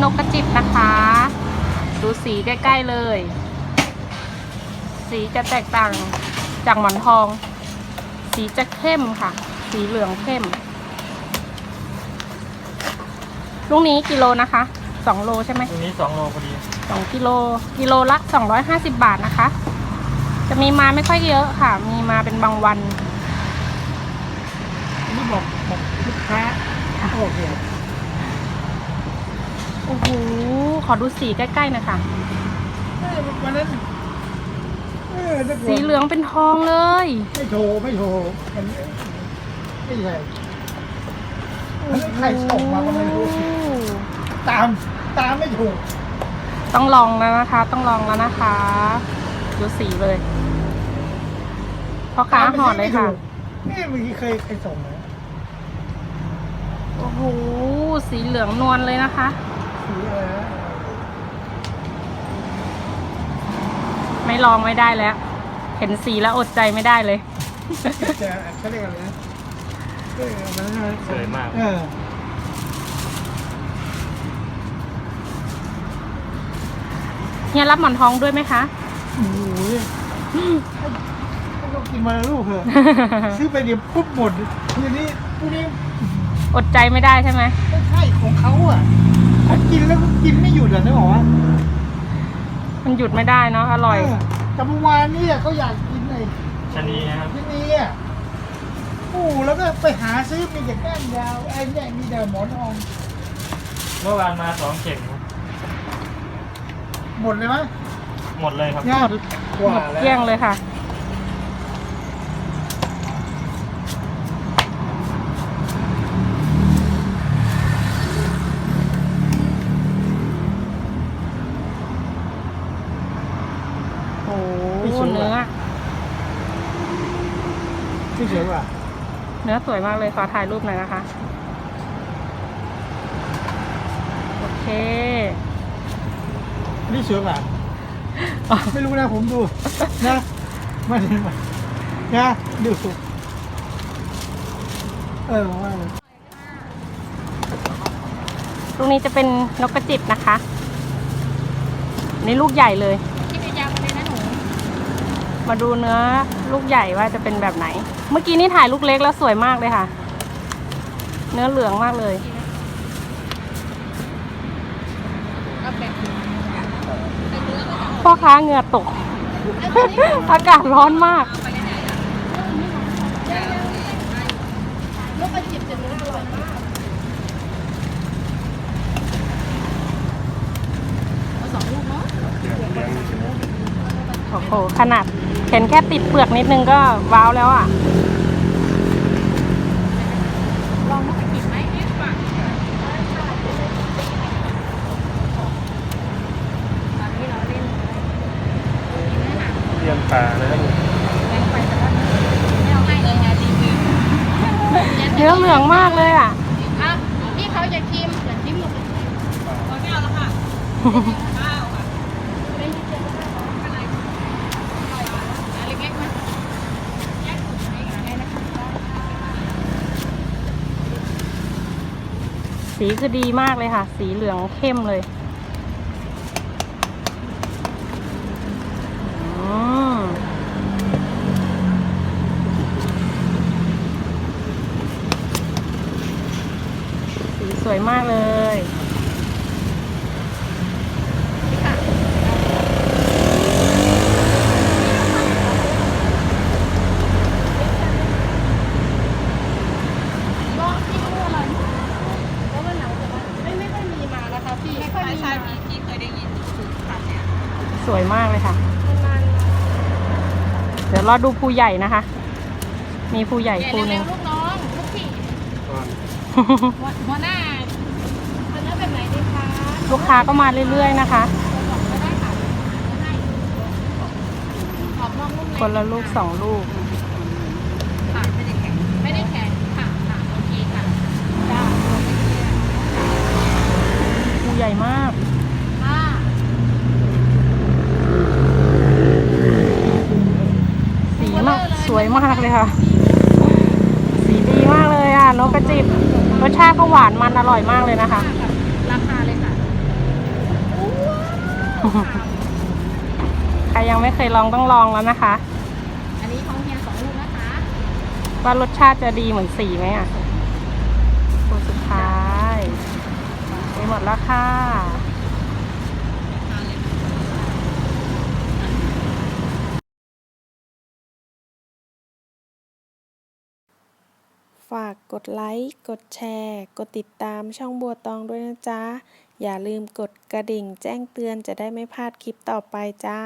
นี้นกกระจิบนะคะ ดูสีใกล้ๆเลย สีจะแตกต่างจากหมอนทอง สีจะเข้มค่ะ สีเหลืองเข้ม ลูกนี้กิโลนะคะสองโลใช่ไหมตรงนี้สองโลพอดีสองกิโลกิโลละสองร้อยห้าสิบบาทนะคะ จะมีมาไม่ค่อยเยอะค่ะ มีมาเป็นบางวันอันนี้บอกบอกลูกค้าโอเคโอ้โหขอดูสีใกล้ๆหนะคะเออวันนั้นเออถ้ากิดสีเหลืองเป็นทองเลย ไม่โทรไม่โทรมันไม่ใช่มันใครส่งมาก็ไม่รู้ตามตามไม่ถูกต้องลองแล้วนะคะ ต้องลองแล้วนะคะ ดูสีเลยพ่อค้าห่อเลยค่ะ นี่เมื่อกี้เคยเคยส่งนะโอ้โห สีเหลืองนวลเลยนะคะ สีอะไรนะไม่ลองไม่ได้แล้ว เห็นสีแล้วอดใจไม่ได้เลยจะเขาเรียกอะไรนะเออมันอะไรสวยมาก เออเฮียรับหมอนทองด้วยไหมคะ โอ้โหให้ต้องกินมาแล้วลูกเหอะ ซื้อไปเดี๋ยวพุดหมดทีนี้พวกนี้อดใจไม่ได้ใช่ไหมไม่ใช่ของเขาอะ เขากินแล้วก็กินไม่หยุดอะนึกออกปะมันหยุดไม่ได้เนาะอร่อยเแต่เมื่อวานนี่เขาอยากกินไอ้ชะนีนะครับที่นี่อะโอ้โหแล้วก็ไปหาซื้อมีแต่ก้านยาวไอ้เนี่ยมีแต่หมอนทองเมื่อวานมาสองเข่งครับหมดเลยมั้ยหมดเลยครับเนี่ยหมดกว่าหมดแล้วเกลี้ยงเลยค่ะ โอ้โหเนื้อ ที่เฉยว่ะเนื้อสวยมากเลยขอถ่ายรูปหน่อยนะคะ โอเค นี่เฉยว่ะไม่รู้นะผมดูนะมาเห็นมานะดูเออว่าเลยลูกนี้จะเป็นนกกระจิบนะคะนี่ลูกใหญ่เลย มาดูเนื้อลูกใหญ่ว่าจะเป็นแบบไหน เมื่อกี้นี่ถ่ายลูกเล็กแล้วสวยมากเลยค่ะ เนื้อเหลืองมากเลยพ่อค้าเหงื่อตก อากาศร้อนมาก โอ้โหขนาดเห็นแค่ติดเปลือกนิดนึงก็ว้าวแล้วอะเรียนป่านะครับเนื้อเหลืองมากเลยอะพี่เขาจะชิมจะชิมหมดเลย สีคือดีมากเลยค่ะ สีเหลืองเข้มเลยสีสวยมากเลย ก็พี่ก็อร่อยมากแล้ววันหลังจะว่าไม่ไม่ค่อยมีมานะคะพี่ไม่ค่อยมีมา ที่เคยได้ยินคือคำเนี้ย ส วยมากเลยค่ะนานเดี๋ยวรอดูภูใหญ่นะคะ มีภูใหญ่ๆแกะภูหเร็นึ่งวๆลูกน้องลูกพี่หัวหัวหน้าหัวหน้าแบบไหนดีคะลูกค้าก็มาเรื่อยๆนะคะบอกก็ได้ค่ะให้ขอบนอกนุ่มในคนละลูกสองลูก ค่ะไม่ได้แข็งไม่ได้แข็งค่ะค่ะโอเคค่ะจ้า ภูใหญ่มาก ค่ะ สีมากสวยมากเลยค่ะ สีดีมากเลยอะนกกระจิบรสชาติก็หวานมันอร่อยมากเลยนะคะ ราคาเลยค่ะใครยังไม่เคยลองต้องลองแล้วนะคะ อันนี้ของเฮียสองลูกนะคะ ว่ารสชาติจะดีเหมือนสีไหมอะตัวสุดท้ายไปหมดแล้วค่ะ ฝากกดไลค์ กดแชร์ กดติดตามช่องบัวตองด้วยนะจ๊ะ อย่าลืมกดกระดิ่งแจ้งเตือนจะได้ไม่พลาดคลิปต่อไปจ้า